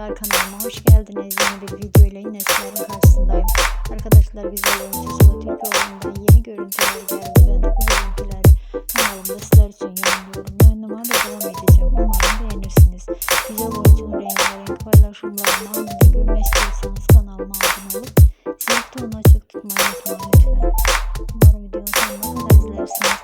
arkadaşlar kanalıma hoş geldiniz. Yeni bir video ile yine sizlerin karşısındayım. Arkadaşlar güzel oyuncu Slotin Forum'dan yeni görüntüler geldi. Ben de bu görüntüleri kanalımda sizler için yayınlıyorum. Yayınlamaya da devam edeceğim. Umarım beğenirsiniz. Güzel oyuncunun rengarenk paylaşımlarını anında görmek istiyorsanız kanalıma abone olup zil butonunu açık tutmayı unutmayın lütfen. Umarım videonun sonuna kadar izlersiniz.